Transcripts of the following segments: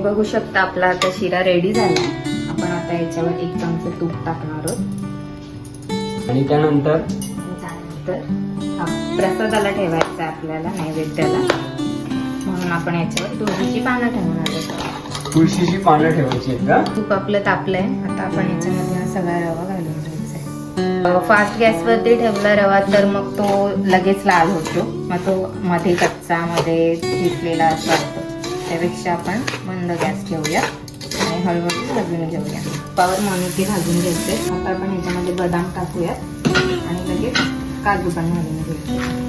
तुम्ही बघू शकता आपला आता शिरा रेडी झाला. आपण आता याच्यावर एक चमचा तूप टाकणार आहोत. आणि त्यानंतर? त्यानंतर प्रसादाला ठेवायचा आपल्याला नैवेद्याला. म्हणून आपण याच्यावर तुळशीची पानं ठेवणार आहोत. तुळशीची पानं ठेवायची का? तूप आपलं तापलंय आता आपण याच्यामध्ये हा सगळा रवा घालून घ्यायचा फास्ट गॅसवरती ठेवला रवा तर मग तो लगेच लाल होतो. मग तो मध्ये कच्चा मध्ये शिजलेला असा होतो. त्यापेक्षा आपण मंद गॅस ठेवूया आणि हळूहळू भाजून घेऊया. पावर मनुके भाजून घ्यायचे आता आपण ह्याच्यामध्ये बदाम टाकूया आणि लगेच काजू पण घालून घ्यायचे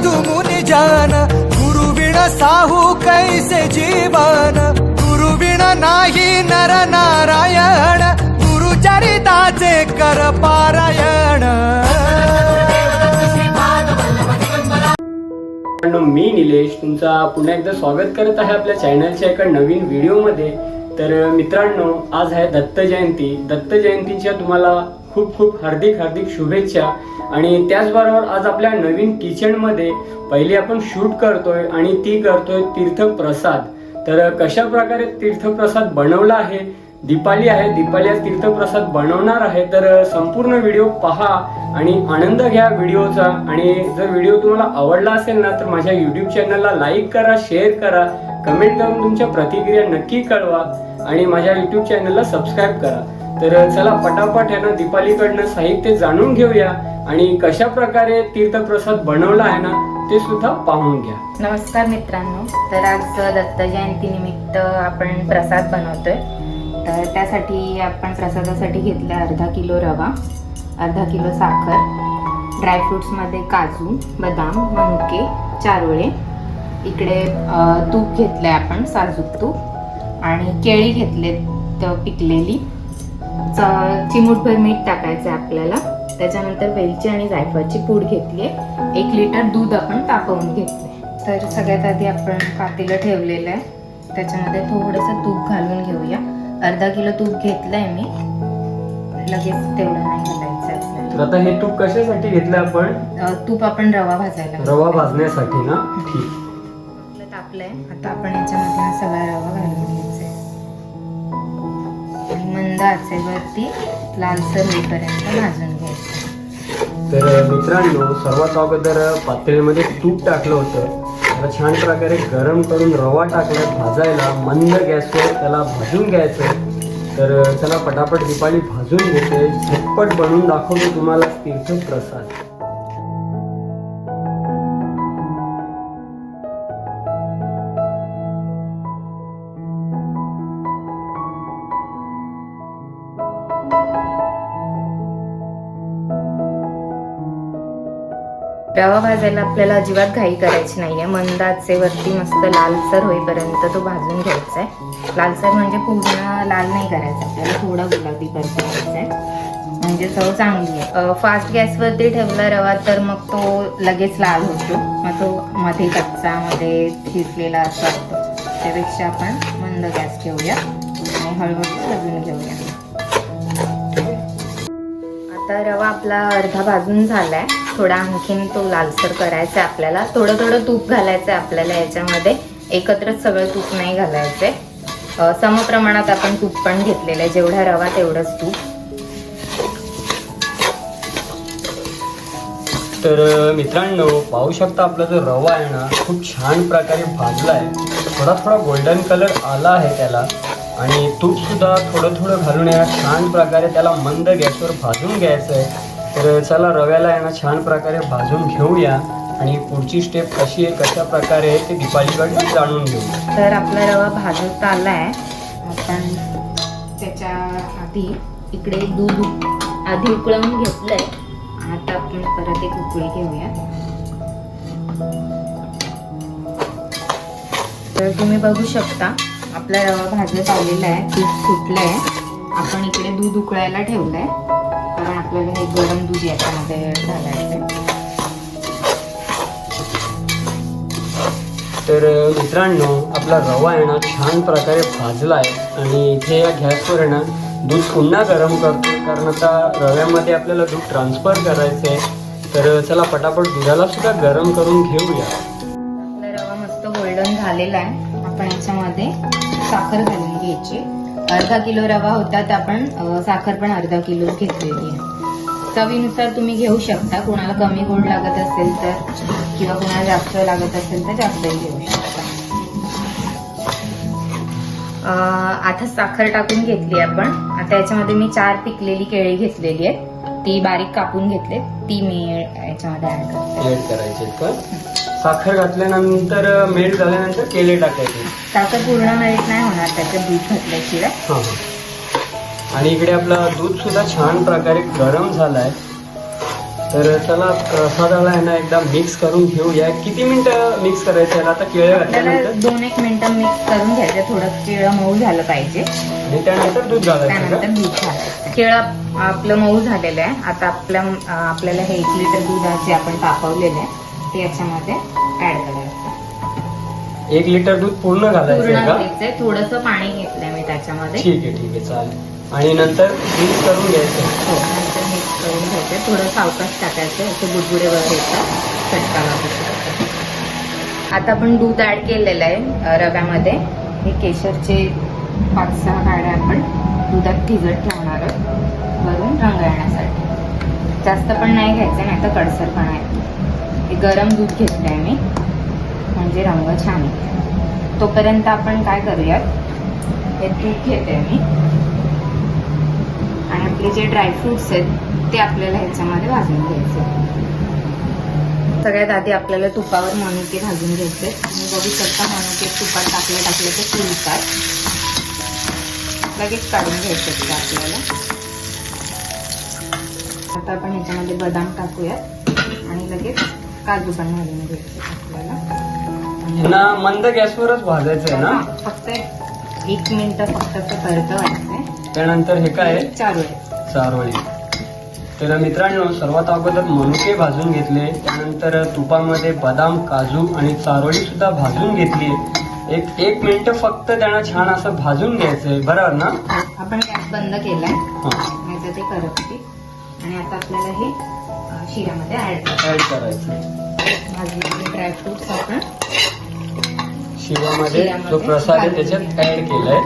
साधु मुनि जन गुरु साहू कैसे जीवन? गुरु नाही नर नारायण गुरु चरिताचे कर पारायण। मी निलेश तुमचा पुन्हा एकदा स्वागत करत आहे आपल्या चॅनलच्या एका नवीन व्हिडिओमध्ये. तर मित्रांनो आज आहे दत्त जयंती. दत्त जयंतीच्या तुम्हाला खूप खूप हार्दिक हार्दिक शुभेच्छा. आणि त्याचबरोबर आज आपल्या नवीन किचनमध्ये पहिली आपण शूट करतोय आणि ती करतोय तीर्थप्रसाद. तर कशा प्रकारे तीर्थप्रसाद बनवला आहे? दीपाली आहे. दीपाली आज तीर्थप्रसाद बनवणार आहे. तर संपूर्ण व्हिडिओ पहा आणि आनंद घ्या व्हिडिओचा. आणि जर व्हिडिओ तुम्हाला आवडला असेल ना तर माझ्या युट्यूब चॅनलला लाईक करा शेअर करा. कमेंट करून तुमच्या प्रतिक्रिया नक्की कळवा. आणि माझ्या युट्यूब चॅनलला सबस्क्राईब करा. तर चला पटापट आहे ना दीपालीकडनं साहित्य जाणून घेऊया आणि कशा प्रकारे तीर्थप्रसाद बनवला आहे ना ते सुद्धा पाहून घ्या. नमस्कार मित्रांनो तर आज दत्त जयंती निमित्त आपण प्रसाद बनवतोय. तर त्यासाठी आपण प्रसादासाठी घेतला अर्धा किलो रवा अर्धा किलो साखर ड्रायफ्रुट्समध्ये काजू बदाम मनुके चारोळे इकडे तूप घेतलं आहे आपण साजूक तूप आणि केळी घेतलेत पिकलेली. चिमूटभर मीठ टाकायचं आहे आपल्याला. त्याच्यानंतर वेलची आणि जायफळची पूड घेतली आहे. एक लिटर दूध आपण तापवून घेतले तर सगळ्यात आधी आपण पातेलं ठेवलेलं आहे. त्याच्यामध्ये थोडंसं तूप घालून घेऊया. अर्धा किलो तूप घेतलंय मी. लगेच तेवढं नाही घालायचं तर आता हे तूप कशासाठी घेतलं आपण? तूप आपण रवा भाजायला घेतला. रवा भाजण्यासाठी ना? ठीक. आपलं तापलंय. आता आपण याच्यामध्ये हा सगळा रवा घालून आहे आणि मंद आचेवरती लालसर होईपर्यंत भाजून घ्यायचं. तर मित्रांनो सर्वात अगोदर पातळीमध्ये तूप टाकलं होतं. त्याला छान प्रकारे गरम करून रवा टाकला भाजायला मंद गॅसवर त्याला भाजून घ्यायचं. तर त्याला पटापट दिपाळी भाजून घेते झटपट बनवून दाखवतो तुम्हाला तीर्थप्रसाद रवा भाजायला आपल्याला अजिबात घाई करायची नाही आहे मंदाचे वरती मस्त लालसर होईपर्यंत तो भाजून घ्यायचा आहे लालसर म्हणजे पूर्ण लाल नाही करायचा आपल्याला थोडा गुलाबी करायचा आहे म्हणजे चव चांगली आहे. फास्ट गॅसवरती ठेवला रवा तर मग तो लगेच लाल होतो. मग तो मध्ये कच्चा मध्ये शिजलेला असं वाटतो. त्यापेक्षा आपण मंद गॅस ठेवूया आणि हळूहळू भाजून घेऊया. आता रवा आपला अर्धा भाजून झाला आहे थोडा आणखीन तो लालसर करायचा आहे आपल्याला. थोडं थोडं तूप घालायचं आहे आपल्याला याच्यामध्ये. एकत्रच सगळं तूप नाही घालायचं समप्रमाणात आपण तूप पण घेतलेलं आहे. जेवढा रवा तेवढंच तूप. तर मित्रांनो पाहू शकता आपला जो रवा आहे ना खूप छान प्रकारे भाजला आहे थोडा थोडा गोल्डन कलर आला आहे त्याला. आणि तूप सुद्धा थोडं थोडं घालून या छान प्रकारे त्याला मंद गॅसवर भाजून घ्यायचं आहे तर चला रव्याला आहे ना छान प्रकारे भाजून घेऊया. आणि पुढची स्टेप कशी आहे कशा प्रकारे आहे ते दीपालीकडनं जाणून घेऊ. तर आपला रवा भाजत आहे आपण त्याच्या आधी इकडे दूध आधी उकळवून घेतलंय. आता आपण परत एक उकळी घेऊया. तर तुम्ही बघू शकता आपला रवा भाजत आलेला आहे दूध फुटलं आहे आपण इकडे दूध उकळायला ठेवलं आहे आपल्याला हे गरम दूध याच्यामध्ये घालायचं तर मित्रांनो आपला रवा आहे ना छान प्रकारे भाजला आहे आणि इथे या गॅसवर आहे ना दूध पुन्हा गरम करतो कारण आता रव्यामध्ये आपल्याला दूध ट्रान्सफर करायचं आहे तर चला पटापट दुधाला सुद्धा गरम करून घेऊया. आपला रवा मस्त गोल्डन झालेला आहे. आपण याच्यामध्ये साखर घालून घ्यायची. अर्धा किलो रवा होता तर आपण साखर पण अर्धा किलो घेतलेली आहे. चवीनुसार तुम्ही घेऊ शकता. कोणाला कमी गोड लागत असेल तर किंवा कोणाला जास्त लागत असेल तर जास्तही घेऊ शकता. आता साखर टाकून घेतली आपण. आता याच्यामध्ये मी चार पिकलेली केळी घेतलेली आहेत. ती बारीक कापून घेतले. ती मी याच्यामध्ये ऍड करते. ऍड करायचे साखर घातल्यानंतर मेल्ट झाल्यानंतर केले टाकायचे. साखर पूर्ण मेल्ट नाही होणार. त्याच्यात दूध घातल्याशिवाय. आणि इकडे आपला दूध सुद्धा छान प्रकारे गरम झालाय. तर चला प्रसादाला आहे ना एकदा मिक्स करून घेऊया. किती मिनिटं मिक्स करायचं आहे? आता केळं घातल्यानंतर? दोन एक मिनिटं मिक्स करून घ्यायचं. थोडं केळं मऊ झालं पाहिजे. आणि त्यानंतर दूध घालायचं दूध केळं आपलं मऊ झालेलं आहे. आता आपल्या आपल्याला हे एक लिटर दूध जे आपण तापवलेलं आहे. ते याच्यामध्ये ऍड करायचं. एक लिटर दूध पूर्ण घालायचं आहे का? थोडस पाणी घेतलंय मी त्याच्यामध्ये. ठीक आहे ठीक आहे चालेल. आणि नंतर मिक्स करून घ्यायचं हो नंतर मिक्स करून घ्यायचंय थोडं सावकाश टाकायचं असं बुडबुडे येतात. चटका शकतो. आता आपण दूध ऍड केलेलं आहे रव्यामध्ये. हे केशरचे पाच सहा काड्या आपण दुधात भिजत ठेवणार आहोत. वरून रंग येण्यासाठी जास्त पण नाही घ्यायचं नाही तर कडसरपणा येतो. हे गरम दूध घेतलंय मी. म्हणजे रंग छान. तोपर्यंत आपण काय करूयात? हे तूप घेते मी. आणि आपले जे ड्रायफ्रुट्स आहेत ते आपल्याला ह्याच्यामध्ये भाजून घ्यायचे. सगळ्यात आधी आपल्याला तुपावर मनुके भाजून घ्यायचे. आणि बघू शकता मनुके तुपात टाकले टाकले ते फुलतात. लगेच काढून घ्यायचे ते आपल्याला. आता आपण ह्याच्यामध्ये बदाम टाकूयात. आणि लगेच काजू पण घालून घ्यायचे आपल्याला. ना मंद गॅसवरच भाजायचं आहे ना? फक्त एक मिनिट फक्त त्यानंतर हे काय? आहे? चारू आहे चारोळी तर मित्रांनो सर्वात अगोदर मनुके भाजून घेतले त्यानंतर तुपामध्ये बदाम काजू आणि चारोळी सुद्धा भाजून घेतली. एक एक मिनिट फक्त त्यांना छान असं भाजून घ्यायचंय बरोबर ना? आपण गॅस बंद केलाय. हा. ते करपते आणि आता आपल्याला हे अ, शिऱ्यामध्ये ऍड करायचं. ऍड करायचं. भाजलेले ड्रायफ्रुट्स आपण शिवामध्ये जो प्रसाद आहे त्याच्यात. ऍड केलाय.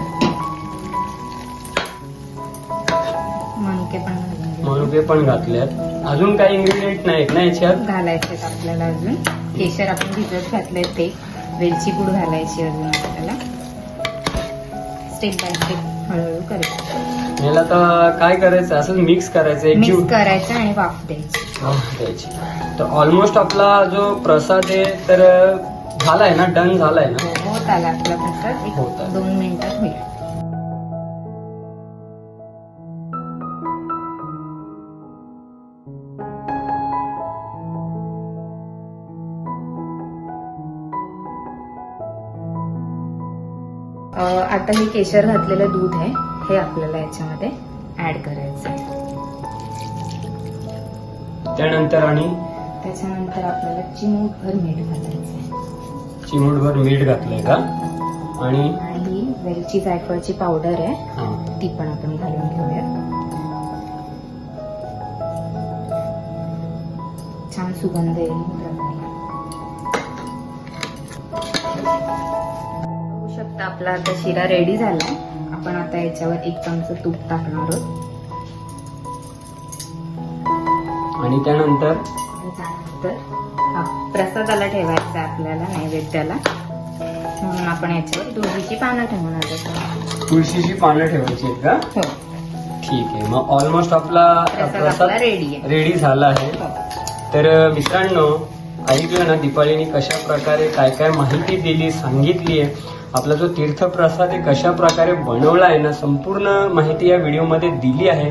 मनुके पण. मनुके पण घातल्यात. अजून काही इन्ग्रेडियंट नाहीत ना याच्यात? घालायचे आपल्याला अजून. केशर आपण भिजत घातलंय ते. वेलची पूड घालायची अजून आपल्याला. स्टेप बाय स्टेप हळूहळू करायचं याला तर काय करायचं? असं मिक्स करायचं एक जीव मिक्स करायचं आणि वाफ द्यायची. द्यायची. तर ऑलमोस्ट आपला जो प्रसाद आहे तर झालाय ना? डन झालाय ना? हो, होत आला आपला प्रसाद. एक होत आला. दोन मिनिटात होईल अ, आता हे केशर घातलेलं दूध आहे. हे आपल्याला याच्यामध्ये ऍड करायचं आहे त्यानंतर आणि? त्याच्यानंतर आपल्याला चिमूटभर मीठ घालायचं आहे चिमूटभर मीठ घातलंय का? आणि? आणि ही वेलची जायफळची पावडर आहे हा, ती पण आपण घालून घेऊया. छान सुगंध येईल बघू शकता आपला आता शिरा रेडी झालाय. आपण आता याच्यावर एक चमचा तूप टाकणार आहोत. आणि त्यानंतर? हा प्रसादाला ठेवायचा आपल्याला नैवेद्याला. म्हणून आपण याच्यावर दोघीची पानं ठेवणार आहोत. तुळशीची पानं ठेवायची आहेत का? हो. ठीक आहे. मग ऑलमोस्ट आपला प्रसाद रेडी रेडी झाला आहे. हो. तर मित्रांनो ऐकलं ना दीपालीने कशा प्रकारे काय काय माहिती दिली सांगितली आहे. आपला जो तीर्थप्रसाद आहे कशा प्रकारे बनवला आहे ना संपूर्ण माहिती या व्हिडिओमध्ये दिली आहे.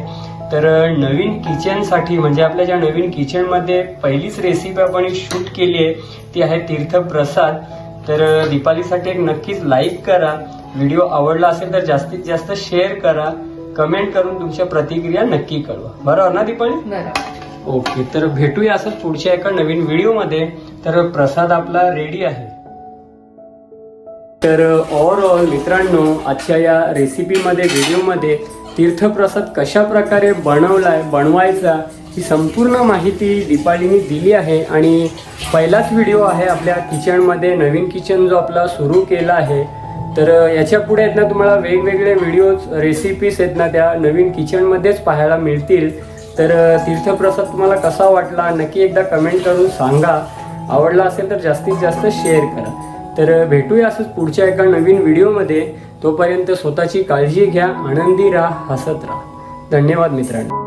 तर नवीन किचनसाठी म्हणजे आपल्या ज्या नवीन किचनमध्ये पहिलीच रेसिपी आपण शूट केली आहे ती आहे तीर्थप्रसाद. तर दीपालीसाठी एक नक्कीच लाईक करा. व्हिडिओ आवडला असेल तर जास्तीत जास्त शेअर करा. कमेंट करून तुमच्या प्रतिक्रिया नक्की कळवा. बरोबर ना दीपाली? ओके तर भेटूया असंच पुढच्या एका नवीन व्हिडिओमध्ये. तर प्रसाद आपला रेडी आहे. तर ओवरऑल मित्रांनो आजच्या या रेसिपीमध्ये व्हिडिओमध्ये तीर्थप्रसाद कशा प्रकारे बनवलाय बनवायचा ही संपूर्ण माहिती दीपालीने दिली आहे. आणि पहिलाच व्हिडिओ आहे आपल्या किचनमध्ये नवीन किचन जो आपला सुरू केला आहे. तर याच्यापुढे आहेत ना तुम्हाला वेगवेगळे व्हिडिओज रेसिपीज आहेत ना त्या नवीन किचनमध्येच पाहायला मिळतील. तर तीर्थप्रसाद तुम्हाला कसा वाटला नक्की एकदा कमेंट करून सांगा. आवडला असेल तर जास्तीत जास्त शेअर करा. तर भेटूया असंच पुढच्या एका नवीन व्हिडिओमध्ये. तोपर्यंत स्वतःची काळजी घ्या आनंदी राहा हसत राहा. धन्यवाद मित्रांनो.